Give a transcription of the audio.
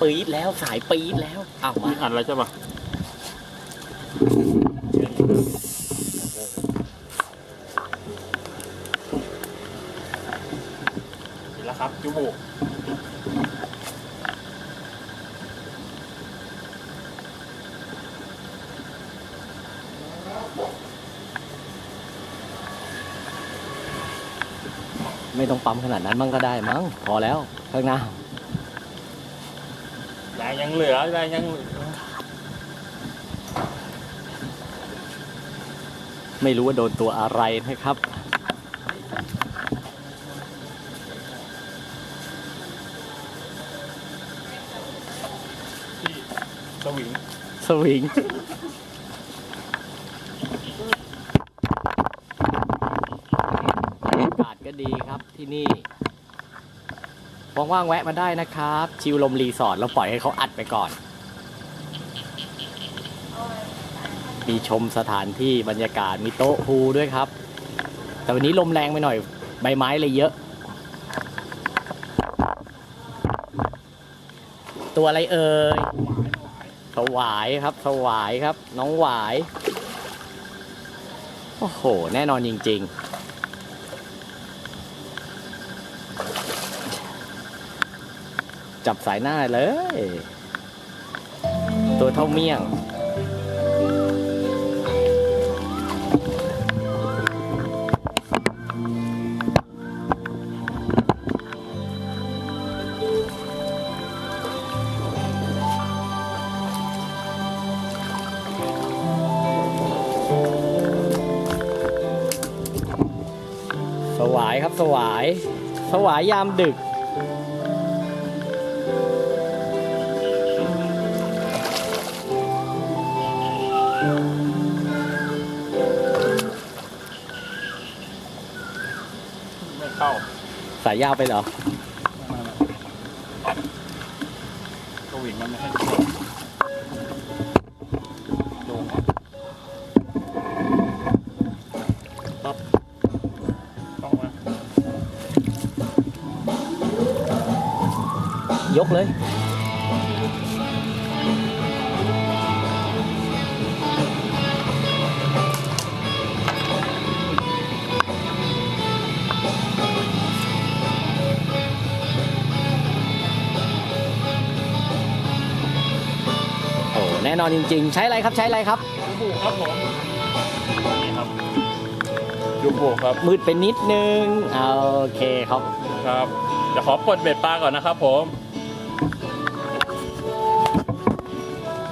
ปี๊ดแล้วสายปี๊ดแล้วเอามามีอัดแล้วใช่ปะเห็นแล้วครับจูบุไม่ต้องปั๊มขนาดนั้นมั่งก็ได้มั้งพอแล้วข้างหน้าแรง ยังเหลือแรงยังเหลือไม่รู้ว่าโดนตัวอะไรนะครับที่สวิง สวิง อากาศก็ดีครับที่นี่ ว่างๆแวะมาได้นะครับ ชิวลมรีสอร์ทแล้วปล่อยให้เขาอัดไปก่อน มีชมสถานที่บรรยากาศมีโต๊ะพูลด้วยครับ แต่วันนี้ลมแรงไปหน่อยใบไม้เลยเยอะ ตัวอะไรเอ่ยสวายครับสวายครับ น้องหวาย โอ้โห แน่นอนจริง ๆ จับสายหน้าเลย ตัวเท่าเมี่ยง สวายครับสวาย สวายยามดึก เข้าสายยาวไปเหรอสวิงมันไม่ให้เข้าลงครับปั๊บต้องมายกเลย แน่นอนจริง ๆ ใช้อะไรครับใช้อะไรครับจูบุครับผมนี่ครับจูบุครับมืดไปนิดนึงเอาโอเคครับครับเดี๋ยวขอปลดเบ็ดปลาก่อนนะครับผมค